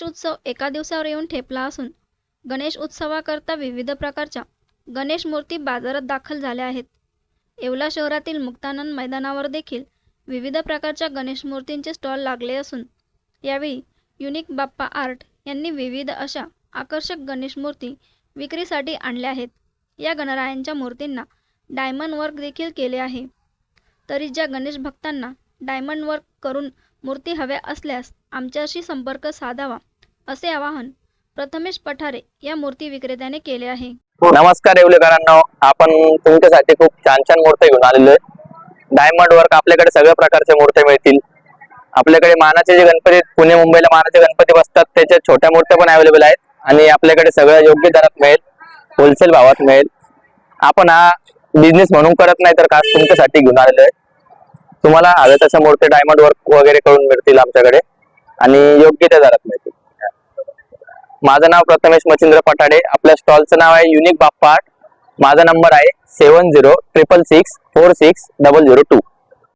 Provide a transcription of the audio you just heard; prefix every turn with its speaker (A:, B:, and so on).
A: उत्सव एका दिवसावर येऊन ठेपला असून गणेश उत्सवाकरता विविध प्रकारच्या गणेश मूर्ती बाजारात दाखल झाल्या आहेत. येवला शहरातील मुक्तानंद मैदानावर देखील विविध प्रकारच्या गणेश मूर्तींचे स्टॉल लागले असून यावेळी युनिक बाप्पा आर्ट यांनी विविध अशा आकर्षक गणेश मूर्ती विक्रीसाठी आणल्या आहेत. या गणरायांच्या मूर्तींना डायमंड वर्क देखील केले आहे. तरी ज्या गणेश भक्तांना डायमंड वर्क करून मूर्ती हव्या असल्यास आमच्याशी संपर्क साधावा असे आवाहन प्रथमेश पठारे या मूर्ती विक्रेत्याने केले आहे.
B: नमस्कार येवलेकरांना आपण तुमच्यासाठी खूप छान छान मूर्ती घेऊन आलेलो आहे. डायमंड वर्क आपल्याकडे सगळ्या प्रकारच्या मूर्त्या मिळतील. आपल्याकडे मानाचे जे गणपती पुणे मुंबईला मानाचे गणपती बसतात त्याच्या छोट्या मूर्त्या पण अवेलेबल आहेत आणि आपल्याकडे सगळ्या योग्य दरात मिळेल होलसेल भावात मिळेल. आपण हा बिझनेस म्हणून करत नाही तर खास तुमच्यासाठी घेऊन आलेलो आहे. तुम्हाला हव्या तशा मूर्ती डायमंड वर्क वगैरे करून मिळतील आमच्याकडे. आणि योग्य त्या दरात मिळतील माझं नाव प्रथमेश मच्छिंद्र पठाडे. आपल्या स्टॉलचं नाव आहे युनिक बाप्पा माझा नंबर आहे seven zero triple six four six double zero two